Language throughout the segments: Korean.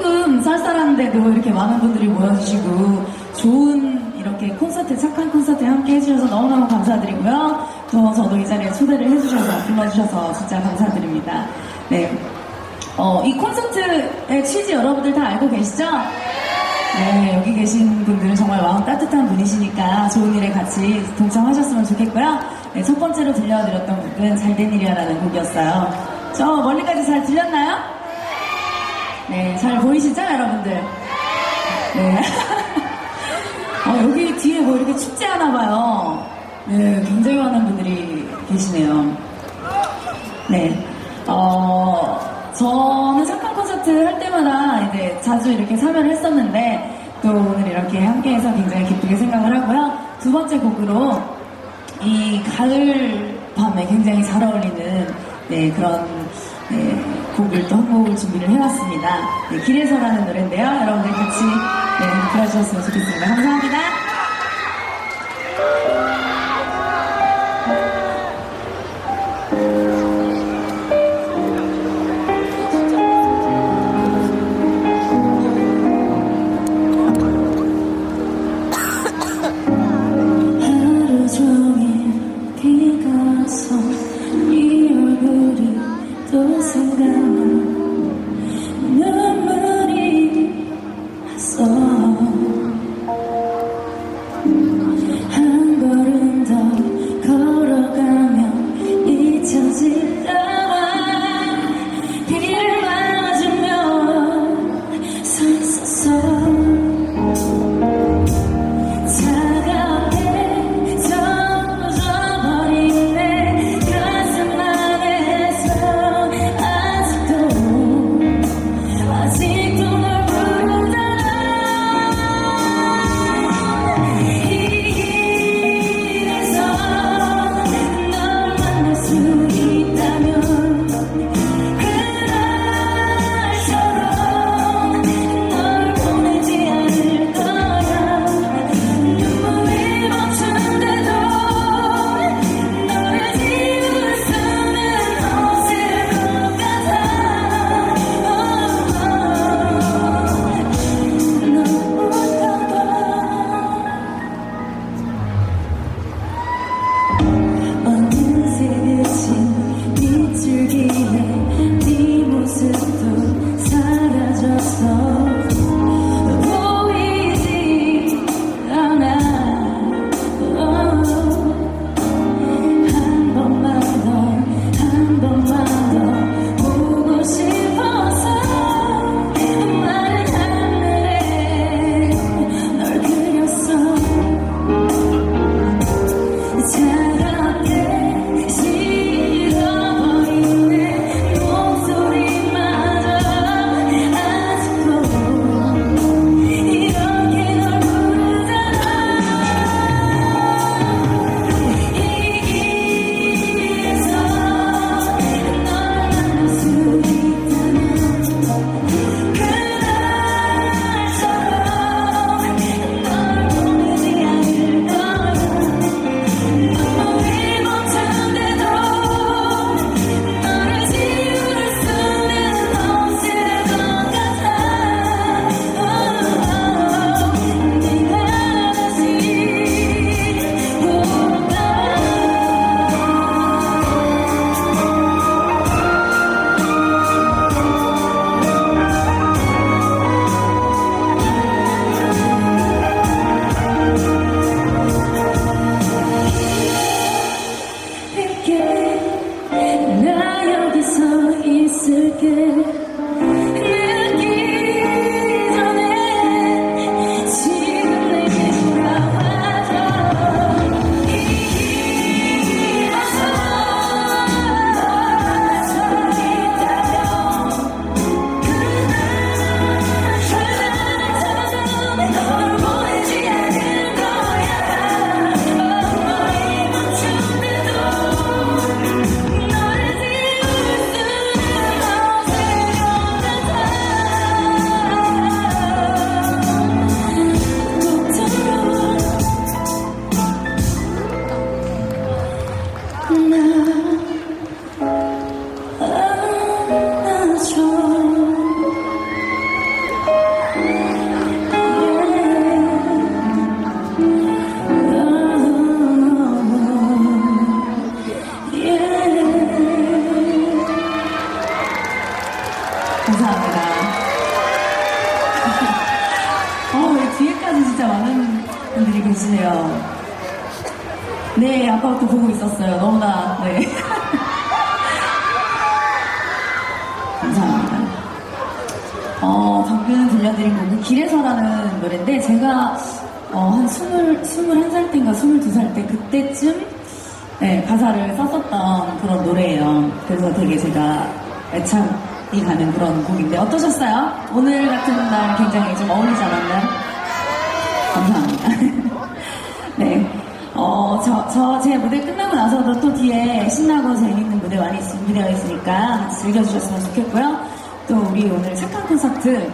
조금 쌀쌀한데도 이렇게 많은 분들이 모여주시고 좋은 이렇게 콘서트, 착한 콘서트에 함께 해주셔서 너무너무 감사드리고요. 또 저도 이 자리에 초대를 해주셔서, 불러주셔서 진짜 감사드립니다. 네. 어, 이 콘서트의 취지 여러분들 다 알고 계시죠? 네, 여기 계신 분들은 정말 마음 따뜻한 분이시니까 좋은 일에 같이 동참하셨으면 좋겠고요. 네, 첫 번째로 들려드렸던 곡은 잘된 일이야라는 곡이었어요. 저 멀리까지 잘 들렸나요? 네, 잘 보이시죠, 여러분들? 네. 어, 여기 뒤에 뭐 이렇게 축제 하나 봐요. 네, 굉장히 많은 분들이 계시네요. 네. 어, 저는 착한 콘서트 할 때마다 이제 자주 이렇게 참여를 했었는데 또 오늘 이렇게 함께해서 굉장히 기쁘게 생각을 하고요. 두 번째 곡으로 이 가을 밤에 굉장히 잘 어울리는 네, 그런 네, 곡을 또 한 곡을 준비를 해왔습니다. 네, 길에서라는 노래인데요. 여러분들 같이 네, 들어주셨으면 좋겠습니다. 감사합니다. 감사합니다. 어, 방금 들려드린 곡은 길에서라는 노래인데 제가 어, 한 20, 21살 때인가 22살 때 그때쯤 네, 가사를 썼었던 그런 노래예요. 그래서 되게 제가 애착이 가는 그런 곡인데 어떠셨어요? 오늘 같은 날 굉장히 좀 어울리지 않았나요? 감사합니다. 네. 어, 저, 저, 제 무대 끝나고 나서도 또 뒤에 신나고 재밌고 무대 많이 준비되어 있으니까 즐겨주셨으면 좋겠고요. 또 우리 오늘 착한 콘서트에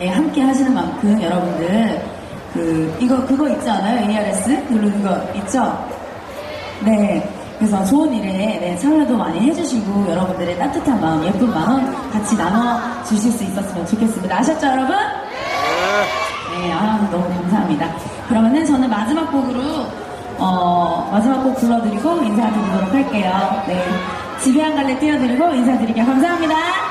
예, 함께 하시는 만큼 여러분들 그 이거 그거 있지 않아요? ARS 누르는 거 있죠? 네. 그래서 좋은 일에 네, 참여도 많이 해주시고 여러분들의 따뜻한 마음, 예쁜 마음 같이 나눠 주실 수 있었으면 좋겠습니다. 아셨죠, 여러분? 네. 네, 아 너무 감사합니다. 그러면은 저는 마지막 곡으로 어. 마지막 곡 불러드리고 인사드리도록 할게요. 네. 집에 한 갈래 띄워드리고 인사드리게 감사합니다.